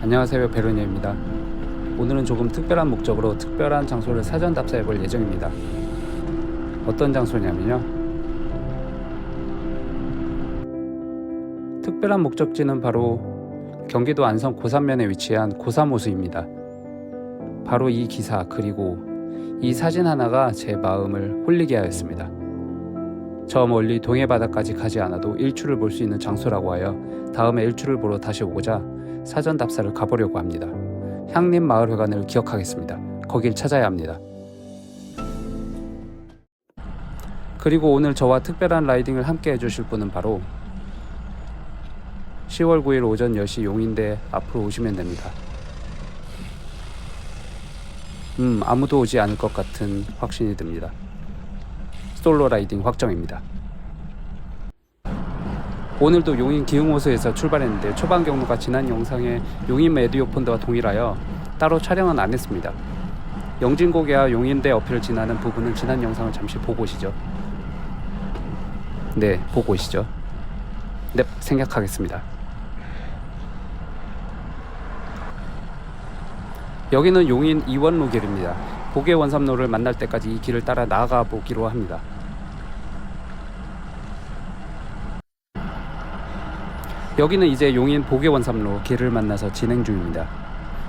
안녕하세요 베로니입니다. 오늘은 조금 특별한 목적으로 특별한 장소를 사전 답사해 볼 예정입니다. 어떤 장소냐면요. 특별한 목적지는 바로 경기도 안성 고산면에 위치한 고사모수입니다. 바로 이 기사 그리고 이 사진 하나가 제 마음을 홀리게 하였습니다. 저 멀리 동해 바다까지 가지 않아도 일출을 볼 수 있는 장소라고 하여 다음에 일출을 보러 다시 오고자 사전 답사를 가보려고 합니다. 향림 마을회관을 기억하겠습니다. 거길 찾아야 합니다. 그리고 오늘 저와 특별한 라이딩을 함께 해주실 분은 바로 10월 9일 오전 10시 용인대 앞으로 오시면 됩니다. 음, 아무도 오지 않을 것 같은 확신이 듭니다. 솔로 라이딩 확정입니다. 오늘도 용인 기흥호수에서 출발했는데 초반 경로가 지난 영상의 용인 메디오폰드와 동일하여 따로 촬영은 안 했습니다. 영진고개와 용인대 어필을 지나는 부분은 지난 영상을 잠시 보고 오시죠. 네, 보고 오시죠. 네, 생략하겠습니다. 여기는 용인 이원로 길입니다. 고개 원삼로를 만날 때까지 이 길을 따라 나아가 보기로 합니다. 여기는 이제 용인 보계원삼로 길을 만나서 진행 중입니다.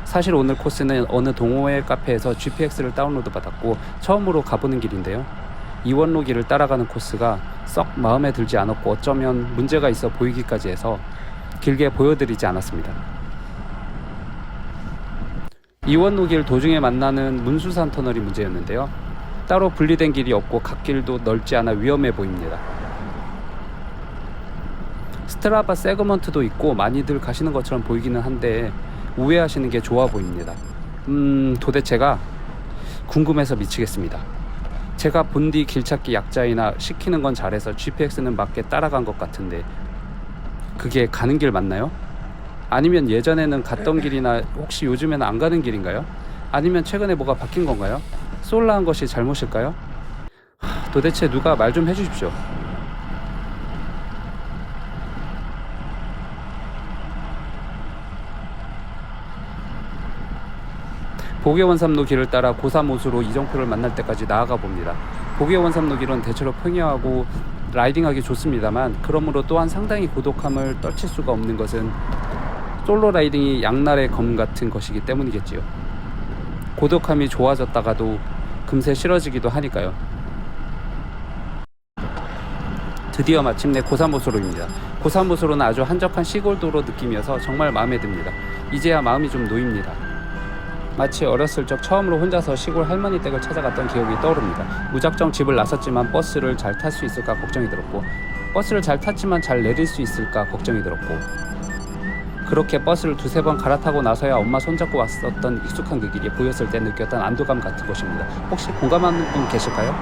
사실 오늘 코스는 어느 동호회 카페에서 GPX를 다운로드 받았고 처음으로 가보는 길인데요. 이원로 길을 따라가는 코스가 썩 마음에 들지 않았고 어쩌면 문제가 있어 보이기까지 해서 길게 보여드리지 않았습니다. 이원로 길 도중에 만나는 문수산 터널이 문제였는데요. 따로 분리된 길이 없고 갓길도 넓지 않아 위험해 보입니다. 스트라바 세그먼트도 있고 많이들 가시는 것처럼 보이기는 한데 우회하시는 게 좋아 보입니다. 음, 도대체가 궁금해서 미치겠습니다. 제가 본디 길찾기 약자이나 시키는 건 잘해서 GPX는 맞게 따라간 것 같은데 그게 가는 길 맞나요? 아니면 예전에는 갔던 길이나 혹시 요즘에는 안 가는 길인가요? 아니면 최근에 뭐가 바뀐 건가요? 솔라한 것이 잘못일까요? 하, 도대체 누가 말 좀 해주십시오. 보계원삼로 길을 따라 고사모수로 이정표를 만날 때까지 나아가 봅니다. 보계원삼로 길은 대체로 평야하고 라이딩하기 좋습니다만 그러므로 또한 상당히 고독함을 떨칠 수가 없는 것은 솔로 라이딩이 양날의 검 같은 것이기 때문이겠지요. 고독함이 좋아졌다가도 금세 싫어지기도 하니까요. 드디어 마침내 고사모수로입니다. 고사모수로는 아주 한적한 시골 도로 느낌이어서 정말 마음에 듭니다. 이제야 마음이 좀 놓입니다. 마치 어렸을 적 처음으로 혼자서 시골 할머니 댁을 찾아갔던 기억이 떠오릅니다. 무작정 집을 나섰지만 버스를 잘 탈 수 있을까 걱정이 들었고 버스를 잘 탔지만 잘 내릴 수 있을까 걱정이 들었고 그렇게 버스를 두세 번 갈아타고 나서야 엄마 손잡고 왔었던 익숙한 그 길이 보였을 때 느꼈던 안도감 같은 것입니다. 혹시 공감하는 분 계실까요?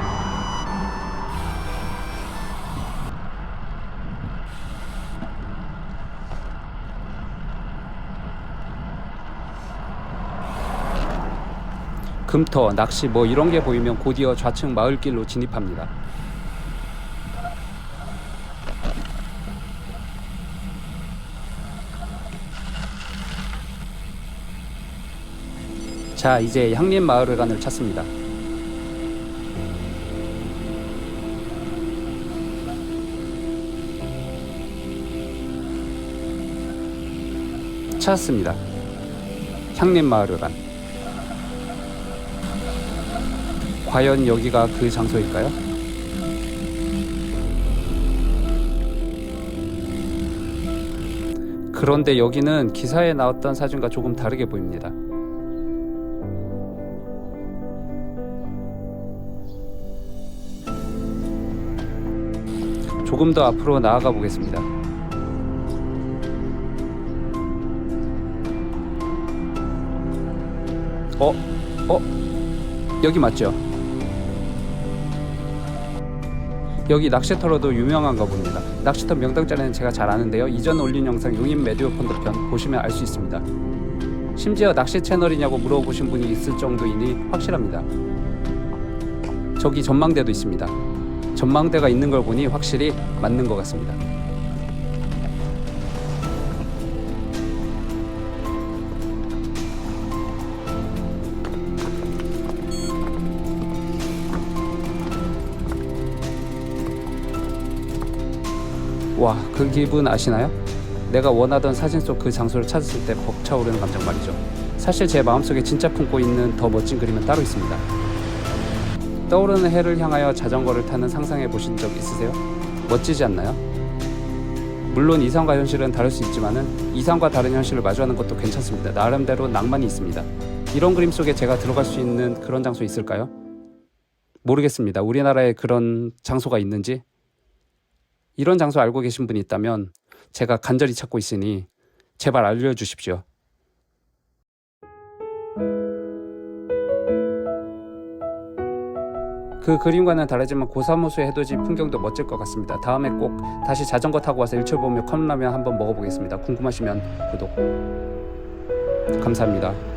금터, 낚시 뭐 이런 게 보이면 곧이어 좌측 마을길로 진입합니다. 자, 이제 향림 마을회관을 찾습니다. 찾았습니다. 향림 마을회관. 과연 여기가 그 장소일까요? 그런데 여기는 기사에 나왔던 사진과 조금 다르게 보입니다. 조금 더 앞으로 나아가 보겠습니다. 어? 어? 여기 맞죠? 여기 낚시터로도 유명한가 봅니다. 낚시터 명당 자리는 제가 잘 아는데요. 이전 올린 영상 용인 메디오 펀드 편 보시면 알 수 있습니다. 심지어 낚시 채널이냐고 물어보신 분이 있을 정도이니 확실합니다. 저기 전망대도 있습니다. 전망대가 있는 걸 보니 확실히 맞는 것 같습니다. 와, 그 기분 아시나요? 내가 원하던 사진 속 그 장소를 찾았을 때 벅차오르는 감정 말이죠. 사실 제 마음속에 진짜 품고 있는 더 멋진 그림은 따로 있습니다. 떠오르는 해를 향하여 자전거를 타는 상상해 보신 적 있으세요? 멋지지 않나요? 물론 이상과 현실은 다를 수 있지만은 이상과 다른 현실을 마주하는 것도 괜찮습니다. 나름대로 낭만이 있습니다. 이런 그림 속에 제가 들어갈 수 있는 그런 장소 있을까요? 모르겠습니다. 우리나라에 그런 장소가 있는지 이런 장소 알고 계신 분이 있다면 제가 간절히 찾고 있으니 제발 알려주십시오. 그 그림과는 다르지만 고사무소의 해돋이 풍경도 멋질 것 같습니다. 다음에 꼭 다시 자전거 타고 와서 일출 보며 컵라면 한번 먹어보겠습니다. 궁금하시면 구독. 감사합니다.